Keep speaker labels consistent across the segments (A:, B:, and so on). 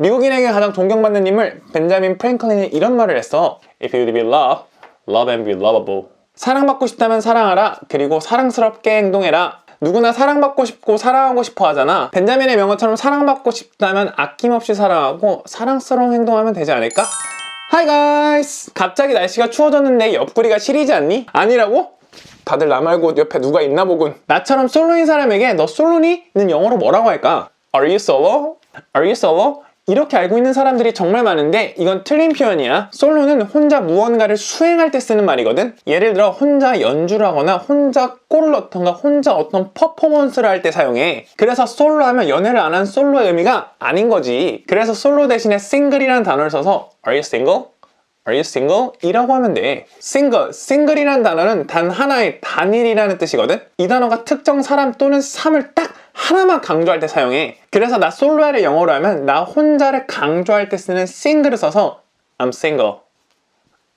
A: 미국인에게 가장 존경받는 인물 벤자민 프랭클린이 이런 말을 했어. If you be love, love and be lovable. 사랑받고 싶다면 사랑하라. 그리고 사랑스럽게 행동해라. 누구나 사랑받고 싶고 사랑하고 싶어 하잖아. 벤자민의 명언처럼 사랑받고 싶다면 아낌없이 사랑하고 사랑스러운 행동하면 되지 않을까? 하이 가이스! 갑자기 날씨가 추워졌는데 옆구리가 시리지 않니? 아니라고? 다들 나 말고 옆에 누가 있나 보군. 나처럼 솔로인 사람에게 너 솔로니?는 영어로 뭐라고 할까? Are you solo? Are you solo? 이렇게 알고 있는 사람들이 정말 많은데 이건 틀린 표현이야. 솔로는 혼자 무언가를 수행할 때 쓰는 말이거든. 예를 들어 혼자 연주를 하거나 혼자 골을 넣던가 혼자 어떤 퍼포먼스를 할 때 사용해. 그래서 솔로 하면 연애를 안 한 솔로의 의미가 아닌 거지. 그래서 솔로 대신에 싱글이라는 단어를 써서 Are you single? Are you single? 이라고 하면 돼. single, single이라는 단어는 단 하나의 단일이라는 뜻이거든. 이 단어가 특정 사람 또는 삶을 딱 하나만 강조할 때 사용해. 그래서 나 솔로야를 영어로 하면 나 혼자를 강조할 때 쓰는 single을 써서 I'm single,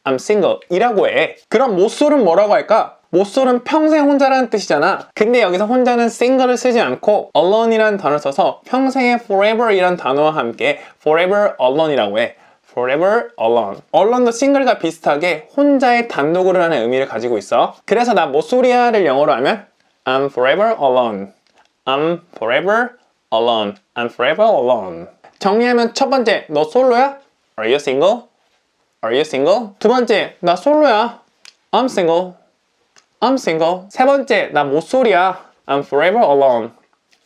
A: I'm single 이라고 해. 그럼 모쏠은 뭐라고 할까? 모쏠은 평생 혼자라는 뜻이잖아. 근데 여기서 혼자는 single을 쓰지 않고 alone이라는 단어를 써서 평생의 forever이라는 단어와 함께 forever alone이라고 해. forever alone. alone도 싱글과 비슷하게 혼자의 단독으로 하는 의미를 가지고 있어. 그래서 나 모소리아를 영어로 하면 I'm forever alone. I'm forever alone. I'm forever alone. 정리하면 첫 번째, 너 솔로야? Are you single? Are you single? 두 번째, 나 솔로야. I'm single. I'm single. 세 번째, 나 모쏠이야. I'm forever alone.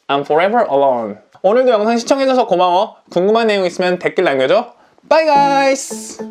A: I'm forever alone. 오늘도 영상 시청해줘서 고마워. 궁금한 내용 있으면 댓글 남겨줘. Bye guys!